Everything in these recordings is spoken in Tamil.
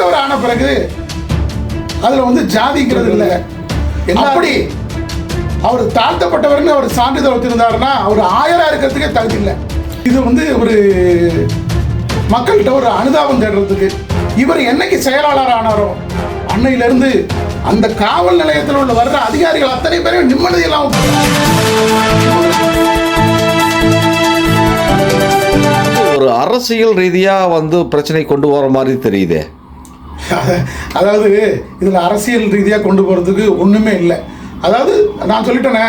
கிறிஸ்தவர் ஆன பிறகு அதுல வந்து ஜாதிங்கிறது இல்லை. அப்படி. அவர் தாழ்த்தப்பட்டவர்னு அவர் சான்றிதழ் வச்சிருந்தாருன்னா அவர் ஆயரா இருக்கிறதுக்கே தகுதி இல்லை. இது வந்து ஒரு மக்கள்கிட்ட ஒரு அனுதாபம் தேடுறதுக்கு. இவர் என்னைக்கு செயலாளர் ஆனாரோ அன்னையிலிருந்து அந்த காவல் நிலையத்தில் உள்ள வர்ற அதிகாரிகள் அத்தனை பேரையும் நிம்மதி இல்லாம ஒரு அரசியல் ரீதியாக வந்து பிரச்சனை கொண்டு போகிற மாதிரி தெரியுதே. அதாவது இதில் அரசியல் ரீதியாக கொண்டு போகிறதுக்கு ஒன்றுமே இல்லை. அதாவது நான் சொல்லிட்டேனே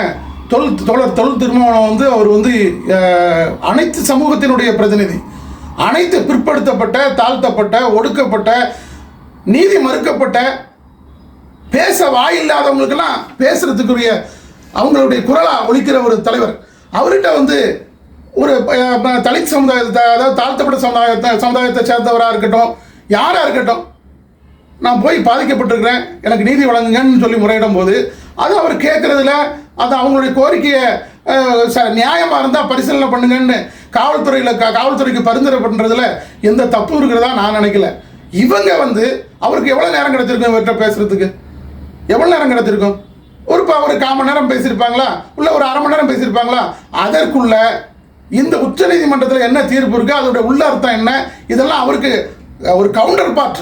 தொல் தோழர் தொல் திருமாவளவன் வந்து அவர் வந்து அனைத்து சமூகத்தினுடைய பிரதிநிதி. அனைத்து பிற்படுத்தப்பட்ட தாழ்த்தப்பட்ட ஒடுக்கப்பட்ட நீதி மறுக்கப்பட்ட பேச வாயில்லாதவங்களுக்கெல்லாம் பேசுறதுக்குரிய அவங்களுடைய குரலாக ஒழிக்கிற ஒரு தலைவர். அவர்கிட்ட வந்து ஒரு தலித் சமுதாயத்தை அதாவது தாழ்த்தப்பட்ட சமுதாயத்தை சமுதாயத்தை சேர்ந்தவராக இருக்கட்டும் யாராக இருக்கட்டும் நான் போய் பாதிக்கப்பட்டிருக்கிறேன் எனக்கு நீதி வழங்குங்கன்னு சொல்லி முறையிடும் போது அது அவர் கேட்குறதுல அது அவங்களுடைய கோரிக்கையை ச- நியாயமாக இருந்தால் பரிசீலனை பண்ணுங்கன்னு காவல்துறையில் க காவல்துறைக்கு பரிந்துரை பண்ணுறதுல எந்த தப்பு இருக்கிறதா நான் நினைக்கல. இவங்க வந்து அவருக்கு எவ்வளோ நேரம் கிடைச்சிருக்கும் இவர்கிட்ட பேசுகிறதுக்கு எவ்வளோ நேரம் கிடச்சிருக்கும் ஒரு ஒரு கால் மணி நேரம் பேசியிருப்பாங்களா? இல்லை ஒரு அரை மணி நேரம் பேசியிருப்பாங்களா? அதற்குள்ள இந்த உச்சநீதிமன்றத்தில் என்ன தீர்ப்பு இருக்கு அதோட உள்ள அர்த்தம் என்ன? இதெல்லாம் அவருக்கு ஒரு கவுண்டர் பார்ட்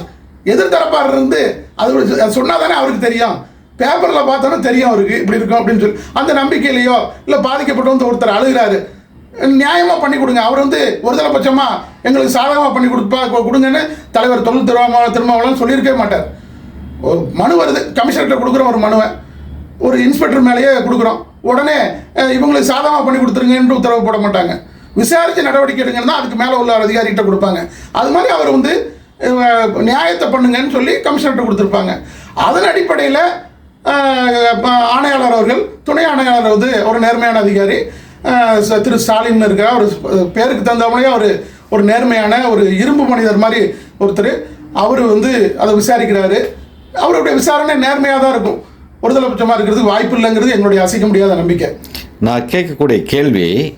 எதிர்த்தரப்பார் இருந்து அது சொன்னால் தானே அவருக்கு தெரியும். பேப்பரில் பார்த்தாலும் தெரியும் அவருக்கு இப்படி இருக்கும் அப்படின்னு சொல்லி. அந்த நம்பிக்கையிலையோ இல்லை பாதிக்கப்பட்டு வந்து ஒருத்தர் அழுகிறாரு. நியாயமாக பண்ணி கொடுங்க. அவர் வந்து ஒருதலை பட்சமாக எங்களுக்கு சாதகமாக பண்ணி கொடுப்பா கொடுங்கன்னு தலைவர் தொழில் திருமாவளவன் திருமாவளம் சொல்லியிருக்கவே மாட்டார். ஒரு மனு வருது. கமிஷனர்கிட்ட கொடுக்குறோம் ஒரு மனுவை. ஒரு இன்ஸ்பெக்டர் மேலேயே கொடுக்குறோம். உடனே இவங்களுக்கு சாதகமாக பண்ணி கொடுத்துருங்கன்னு உத்தரவு போட மாட்டாங்க. விசாரித்து நடவடிக்கை எடுங்கன்னா அதுக்கு மேலே உள்ள அதிகாரிகிட்ட கொடுப்பாங்க. அது மாதிரி அவர் வந்து நியாயத்தை பண்ணுங்கன்னு சொல்லி கமிஷனர்கிட்ட கொடுத்துருப்பாங்க. அதன் அடிப்படையில் ஆணையாளர் அவர்கள் துணை ஆணையாளர் வந்து ஒரு நேர்மையான அதிகாரி ச- திரு ஸ்டாலின் இருக்கிற ஒரு பேருக்கு தகுந்த அவர் ஒரு நேர்மையான ஒரு இரும்பு மனிதர் மாதிரி ஒருத்தர் அவர் வந்து அதை விசாரிக்கிறாரு. அவருடைய விசாரணை நேர்மையாக தான் இருக்கும். ஒருதலை பட்சமாக இருக்கிறதுக்கு வாய்ப்பு இல்லைங்கிறது என்னுடைய அசைக்க முடியாத நம்பிக்கை. நான் கேட்கக்கூடிய கேள்வி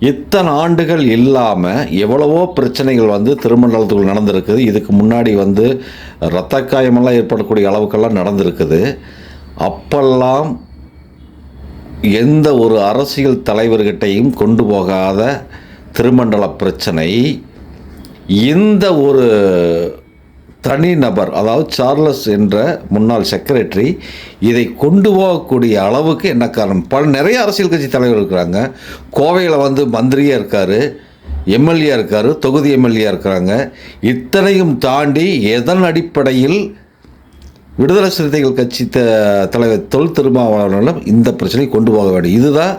இத்தனை ஆண்டுகள் இல்லாமல் எவ்வளவோ பிரச்சனைகள் வந்து திருமண்டலத்துக்குள் நடந்திருக்குது. இதுக்கு முன்னாடி வந்து இரத்த காயமெல்லாம் ஏற்படக்கூடிய அளவுக்கெல்லாம் நடந்திருக்குது. அப்பெல்லாம் எந்த ஒரு அரசியல் தலைவர்கிட்டையும் கொண்டு போகாத திருமண்டல பிரச்சனை. இந்த ஒரு தனிநபர் அதாவது சார்லஸ் என்ற முன்னாள் செக்ரட்டரி இதை கொண்டு போகக்கூடிய அளவுக்கு என்ன காரணம்? பல நிறைய அரசியல் கட்சி தலைவர் இருக்கிறாங்க. கோவையில் வந்து மந்திரியாக இருக்கார் எம்எல்ஏ இருக்கார் தொகுதி எம்எல்ஏ இருக்கிறாங்க. இத்தனையும் தாண்டி எதன் அடிப்படையில் விடுதலை சிறுத்தைகள் கட்சி த தலைவர் தொல் திருமாவளவனும் இந்த பிரச்சனை கொண்டு போக வேண்டும்? இதுதான்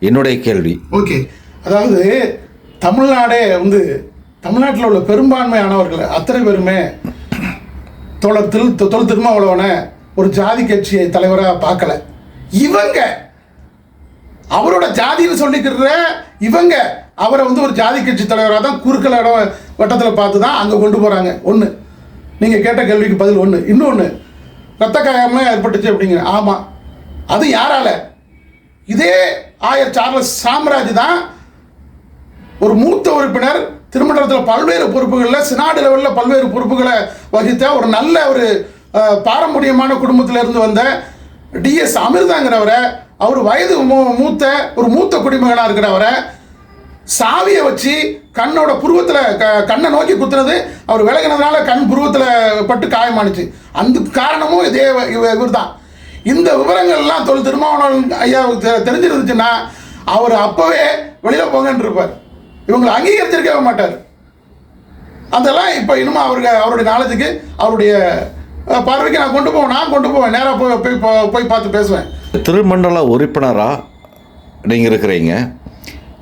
என்னுடைய கேள்வி. ஓகே. அதாவது தமிழ்நாடே வந்து தமிழ்நாட்டில் உள்ள பெரும்பான்மையானவர்கள் அத்தனை பேருமே தோழர் திரு தொல் திருமாவளவனை ஒரு ஜாதி கட்சியை தலைவராக பார்க்கல. இவங்க அவரோட ஜாதின்னு சொல்லிக்கிற இவங்க அவரை வந்து ஒரு ஜாதி கட்சி தலைவராக தான் குறுக்கல இடம் வட்டத்தில் பார்த்து தான் அங்கே கொண்டு போகிறாங்க ஒன்று நீங்கள் கேட்ட கேள்விக்கு பதில் ஒன்று இன்னொன்று ரத்த காயம்லாம் ஏற்பட்டுச்சு அப்படிங்கிற ஆமாம் அது யாரால? இதே ஆயர் சார்லஸ் சாம்ராஜ் தான் ஒரு மூத்த உறுப்பினர் திருமண்டலத்தில் பல்வேறு பொறுப்புகளில் சினாடு லெவலில் பல்வேறு பொறுப்புகளை வகித்த ஒரு நல்ல ஒரு பாரம்பரியமான குடும்பத்தில் இருந்து வந்த டிஎஸ் அமிர்தாங்கிறவரை அவர் வயது மூ- மூத்த ஒரு மூத்த குடிமகனாக இருக்கிறவரை சாவியை வச்சு கண்ணோட புருவத்தில் க கண்ணை நோக்கி குத்துனது அவர் விலகினதுனால கண் புருவத்தில் பட்டு காயமானுச்சு. அந்த காரணமும் இதே இவர் தான் இந்த விவரங்கள்லாம் தொல் திருமாவளவன் ஐயாவுக்கு தெ- தெரிஞ்சிருந்துச்சுன்னா அவர் அப்போவே வெளியில் போங்கன்னு இருப்பார் இவங்களை அங்கீகரித்திருக்கவே மாட்டார். அதெல்லாம் இப்போ இன்னும் அவருக்கு அவருடைய நாலேஜுக்கு அவருடைய பார்வைக்கு நான் கொண்டு போவேன் நான் கொண்டு போவேன். நேராக போய் போய் போய் பார்த்து பேசுவேன். திருமண்டல உறுப்பினராக நீங்கள் இருக்கிறீங்க.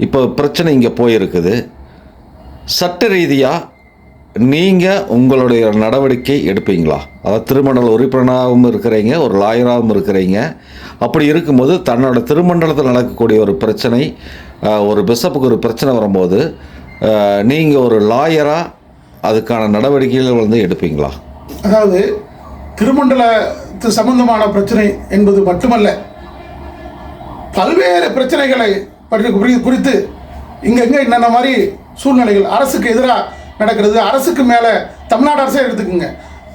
இப்போ பிரச்சனை இங்கே போயிருக்குது. சட்ட ரீதியாக நீங்கள் உங்களுடைய நடவடிக்கை எடுப்பீங்களா? அதாவது திருமண்டல உறுப்பினராகவும் இருக்கிறீங்க ஒரு லாயராகவும் இருக்கிறீங்க. அப்படி இருக்கும்போது தன்னோட திருமண்டலத்தில் நடக்கக்கூடிய ஒரு பிரச்சனை ஒரு பிஷப்புக்கு ஒரு பிரச்சனை வரும்போது நீங்கள் ஒரு லாயராக அதுக்கான நடவடிக்கைகள் வந்து எடுப்பீங்களா? அதாவது திருமண்டலத்து சம்பந்தமான பிரச்சனை என்பது மட்டுமல்ல பல்வேறு பிரச்சனைகளை பற்றி குறித்து குறித்து இங்கெங்கே என்னென்ன மாதிரி சூழ்நிலைகள் அரசுக்கு எதிராக நடக்கிறது அரசுக்கு மேலே தமிழ்நாடு அரசே எடுத்துக்கோங்க.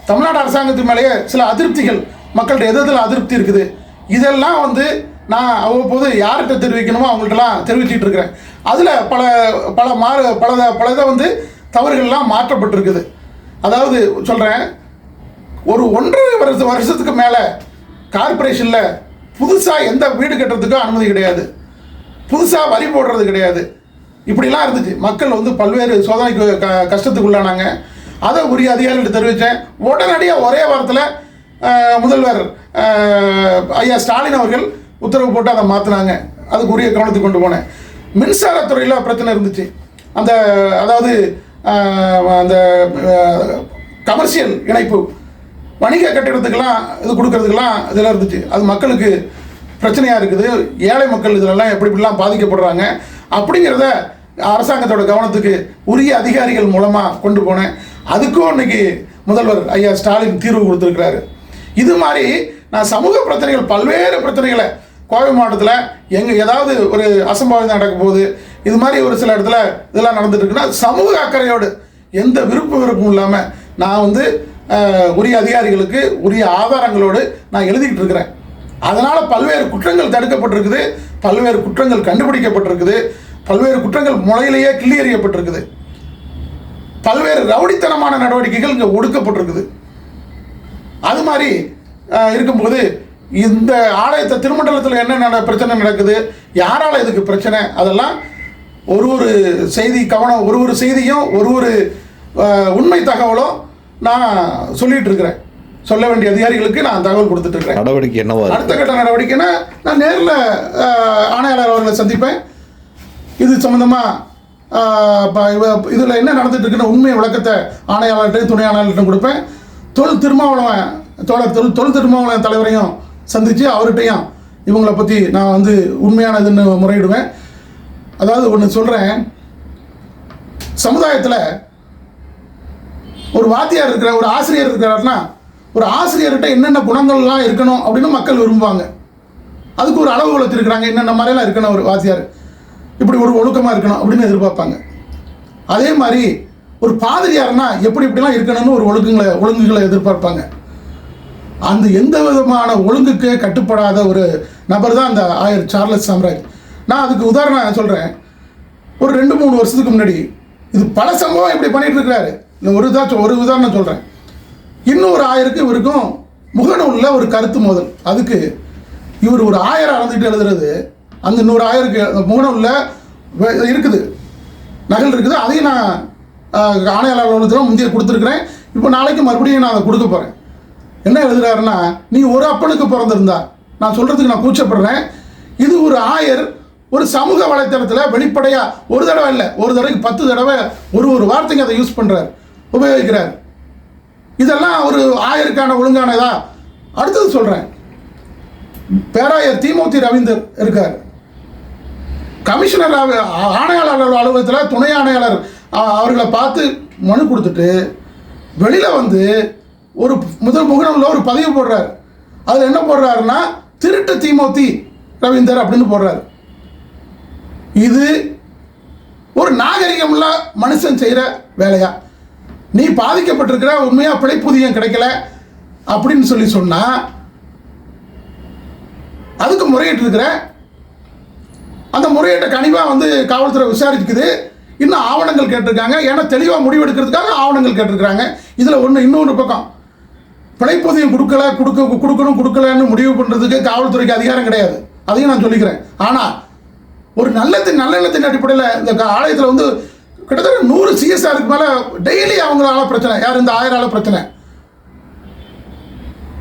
தமிழ்நாடு அரசாங்கத்து மேலேயே சில அதிருப்திகள் மக்கள்கிட்ட எது அதிருப்தி இருக்குது? இதெல்லாம் வந்து நான் அவ்வப்போது யார்கிட்ட தெரிவிக்கணுமோ அவங்கள்ட்டலாம் தெரிவிச்சிட்டு இருக்கிறேன். அதில் பல பல மாறு பல பல இதை வந்து தவறுகள்லாம் மாற்றப்பட்டிருக்குது. அதாவது சொல்கிறேன் ஒரு ஒன்றரை வருஷ வருஷத்துக்கு மேலே கார்பரேஷனில் புதுசாக எந்த வீடு கட்டுறதுக்கும் அனுமதி கிடையாது. புதுசாக வரி போடுறது கிடையாது. இப்படிலாம் இருந்துச்சு. மக்கள் வந்து பல்வேறு சோதனைக்கு க கஷ்டத்துக்குள்ளானாங்க. அதை உரிய அதிகாரிகிட்ட தெரிவித்தேன் உடனடியாக ஒரே வாரத்தில் முதல்வர் ஐயா ஸ்டாலின் அவர்கள் உத்தரவு போட்டு அதை மாற்றினாங்க அதுக்கு உரிய கவனத்துக்கு கொண்டு போனேன். மின்சாரத்துறையில் பிரச்சனை இருந்துச்சு. அந்த அதாவது அந்த கமர்ஷியல் இணைப்பு வணிக கட்டிடத்துக்கெல்லாம் இது கொடுக்கறதுக்கெல்லாம் இதெல்லாம் இருந்துச்சு. அது மக்களுக்கு பிரச்சனையாக இருக்குது. ஏழை மக்கள் இதிலெல்லாம் எப்படி இப்படிலாம் பாதிக்கப்படுறாங்க. அப்படிங்கிறத அரசாங்கத்தோட கவனத்துக்கு உரிய அதிகாரிகள் மூலமாக கொண்டு போனேன். அதுக்கும் இன்னைக்கு முதல்வர் ஐயா ஸ்டாலின் தீர்வு கொடுத்துருக்கிறாரு. இது மாதிரி நான் சமூக பிரச்சனைகள் பல்வேறு பிரச்சனைகளை கோவை மாவட்டத்தில் எங்கே ஏதாவது ஒரு அசம்பாவிதம் நடக்க போகுது இது மாதிரி ஒரு சில இடத்துல இதெல்லாம் நடந்துட்டுருக்குன்னா சமூக அக்கறையோடு எந்த விருப்ப விருப்பம் இல்லாமல் நான் வந்து உரிய அதிகாரிகளுக்கு உரிய ஆதாரங்களோடு நான் எழுதிக்கிட்டு இருக்கிறேன். அதனால் பல்வேறு குற்றங்கள் தடுக்கப்பட்டிருக்குது பல்வேறு குற்றங்கள் கண்டுபிடிக்கப்பட்டிருக்குது பல்வேறு குற்றங்கள் முளையிலேயே கிள்ளி எறியப்பட்டிருக்குது பல்வேறு ரவுடித்தனமான நடவடிக்கைகள் இங்கே ஒடுக்கப்பட்டிருக்குது. அது மாதிரி இருக்கும்போது இந்த ஆலயத்தை திருமண்டலத்தில் என்ன பிரச்சனை நடக்குது? யாரால இதுக்கு பிரச்சனை? அதெல்லாம் ஒரு ஒரு செய்தி கவனம் ஒரு ஒரு செய்தியும் ஒரு ஒரு உண்மை தகவலும் நான் சொல்லிட்டு இருக்கிறேன். சொல்ல வேண்டிய அதிகாரிகளுக்கு நான் தகவல் கொடுத்துட்டு இருக்கிறேன். நடவடிக்கை என்னவா அடுத்த கட்ட நடவடிக்கைன்னா நான் நேரில் ஆணையாளர் அவர்களை சந்திப்பேன். இது சம்மந்தமாக இதில் என்ன நடந்துட்டு இருக்குன்னு உண்மை விளக்கத்தை ஆணையாளர்கிட்டையும் துணை ஆணையாளர்கிட்டையும் கொடுப்பேன். தொல் திருமாவளவன் தோழர் தொல் தொல் திருமாவளவன் தலைவரையும் சந்தித்து அவர்கிட்டையும் இவங்களை பற்றி நான் வந்து உண்மையானதுன்னு முறையிடுவேன். அதாவது ஒன்று சொல்கிறேன் சமுதாயத்தில் ஒரு வாத்தியார் இருக்கிற ஒரு ஆசிரியர் இருக்கிறாருன்னா ஒரு ஆசிரியர்கிட்ட என்னென்ன குணங்கள்லாம் இருக்கணும் அப்படின்னு மக்கள் விரும்புவாங்க. அதுக்கு ஒரு அளவு வளர்த்துருக்குறாங்க என்னென்ன மாதிரிலாம் இருக்கணும் ஒரு வாத்தியார்? இப்படி ஒரு ஒழுக்கமாக இருக்கணும் அப்படின்னு எதிர்பார்ப்பாங்க. அதே மாதிரி ஒரு பாதிரியார்னா எப்படி இப்படிலாம் இருக்கணும்னு ஒரு ஒழுங்குங்களை ஒழுங்குகளை எதிர்பார்ப்பாங்க. அந்த எந்த விதமான ஒழுங்குக்கு கட்டுப்படாத ஒரு நபர் தான் அந்த ஆயர் சார்லஸ் சாம்ராஜ். நான் அதுக்கு உதாரணம் சொல்கிறேன் ஒரு ரெண்டு மூணு வருஷத்துக்கு முன்னாடி இது பல சம்பவம் இப்படி பண்ணிட்டு இருக்கிறாரு. இந்த ஒரு இதாச்சும் ஒரு உதாரணம் சொல்கிறேன் இன்னொரு ஆயருக்கு இவருக்கும் முகநூலில் ஒரு கருத்து மோதல். அதுக்கு இவர் ஒரு ஆயரை அளந்துட்டு எழுதுறது அந்த இன்னொரு ஆயருக்கு முகநூலில் இருக்குது. நகல் இருக்குது. அதையும் நான் ஆணையாளர் அலுவலகத்தில் முந்தைய கொடுத்துருக்குறேன். இப்போ நாளைக்கு மறுபடியும் நான் அதை கொடுக்க போகிறேன் என்ன எழுதுறாருன்னா நீ ஒரு அப்பனுக்கு பிறந்திருந்தா. நான் சொல்கிறதுக்கு நான் கூச்சப்படுறேன். இது ஒரு ஆயர் ஒரு சமூக வலைத்தளத்தில் வெளிப்படையாக ஒரு தடவை இல்லை ஒரு தடவைக்கு பத்து தடவை ஒரு ஒரு வார்த்தைக்கு அதை யூஸ் பண்ணுறார் உபயோகிக்கிறார். இதெல்லாம் ஒரு ஆயருக்கான ஒழுங்கானதா? அடுத்தது சொல்கிறேன் பேராயர் தீமூர்த்தி ரவீந்தர் இருக்கார். கமிஷனர் ஆணையாளர் அலுவலகத்தில் துணை ஆணையாளர் அவர்களை பார்த்து மனு கொடுத்துட்டு வெளியில் வந்து ஒரு முதல் முகநூலில் ஒரு பதிவு போடுறார். அதில் என்ன போடுறாருன்னா திருட்டு திமுத்தி ரவீந்தர் அப்படின்னு போடுறாரு. இது ஒரு நாகரிகமுள்ள மனுஷன் செய்கிற வேலையா? நீ பாதிக்கப்பட்டிருக்கிற உண்மையாக பிழைப்புதியம் கிடைக்கல அப்படின்னு சொல்லி சொன்னால் அதுக்கு முறையிட்டு இருக்கிற அந்த முறையீட்டை கனிவாக வந்து காவல்துறை விசாரிக்குது. இன்னும் ஆவணங்கள் கேட்டிருக்காங்க. ஏன்னா தெளிவாக முடிவெடுக்கிறதுக்காக ஆவணங்கள் கேட்டிருக்கிறாங்க. இதில் ஒன்று இன்னொன்று பக்கம். பிழைப்பதியம் கொடுக்கல கொடுக்க கொடுக்கணும் கொடுக்கலன்னு முடிவு பண்ணுறதுக்கு காவல்துறைக்கு அதிகாரம் கிடையாது. அதையும் நான் சொல்லிக்கிறேன். ஆனால் ஒரு நல்லத்தின் நல்லெண்ணத்தின் அடிப்படையில் இந்த க- ஆலயத்தில் வந்து கிட்டத்தட்ட நூறு சிஎஸ்ஆருக்கு மேலே டெய்லி அவங்களால பிரச்சனை. யார் இந்த ஆயிரம் ஆள பிரச்சனை?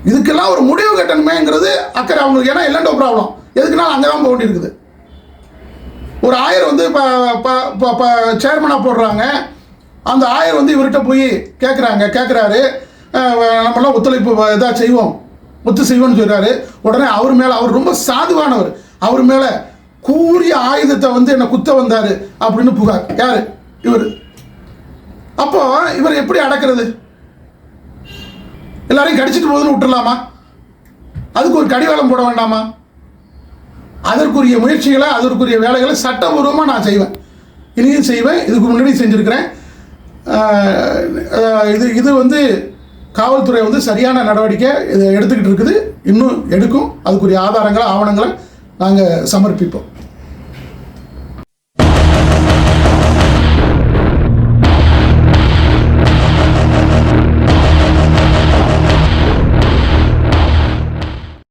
இதுக்கெல்லாம் ஒரு முடிவு கட்டணுமேங்கிறது அக்கறை அவங்களுக்கு. ஏன்னா இல்லைண்டோ ப்ராப்ளம் எதுக்குனாலும் அங்கே தான் போக வேண்டியிருக்குது. ஒரு ஆயர் வந்து இப்போ சேர்மனாக போடுறாங்க. அந்த ஆயர் வந்து இவர்கிட்ட போய் கேட்குறாங்க கேட்குறாரு நம்மளாம் ஒத்துழைப்பு இதாக செய்வோம். ஒத்து செய்வோம்னு சொல்கிறாரு உடனே அவர் மேலே அவர் ரொம்ப சாதுவானவர். அவர் மேலே கூறிய ஆயுதத்தை வந்து என்னை குத்த வந்தார் அப்படின்னு புகார். யார்? இவர். அப்போ இவர் எப்படி அடக்கிறது? எல்லாரையும் கடிச்சிட்டு போகுதுன்னு விட்டுறலாமா? அதுக்கு ஒரு கடிவாளம் போட வேண்டாமா? அதற்குரிய முயற்சிகளை அதற்குரிய வேலைகளை சட்டபூர்வமாக நான் செய்வேன். இனியும் செய்வேன். இதுக்கு முன்னாடி செஞ்சுருக்கிறேன். இது இது வந்து காவல்துறை வந்து சரியான நடவடிக்கை இதை எடுத்துக்கிட்டு இருக்குது. இன்னும் எடுக்கும். அதுக்குரிய ஆதாரங்களை ஆவணங்களை நாங்கள் சமர்ப்பிப்போம்.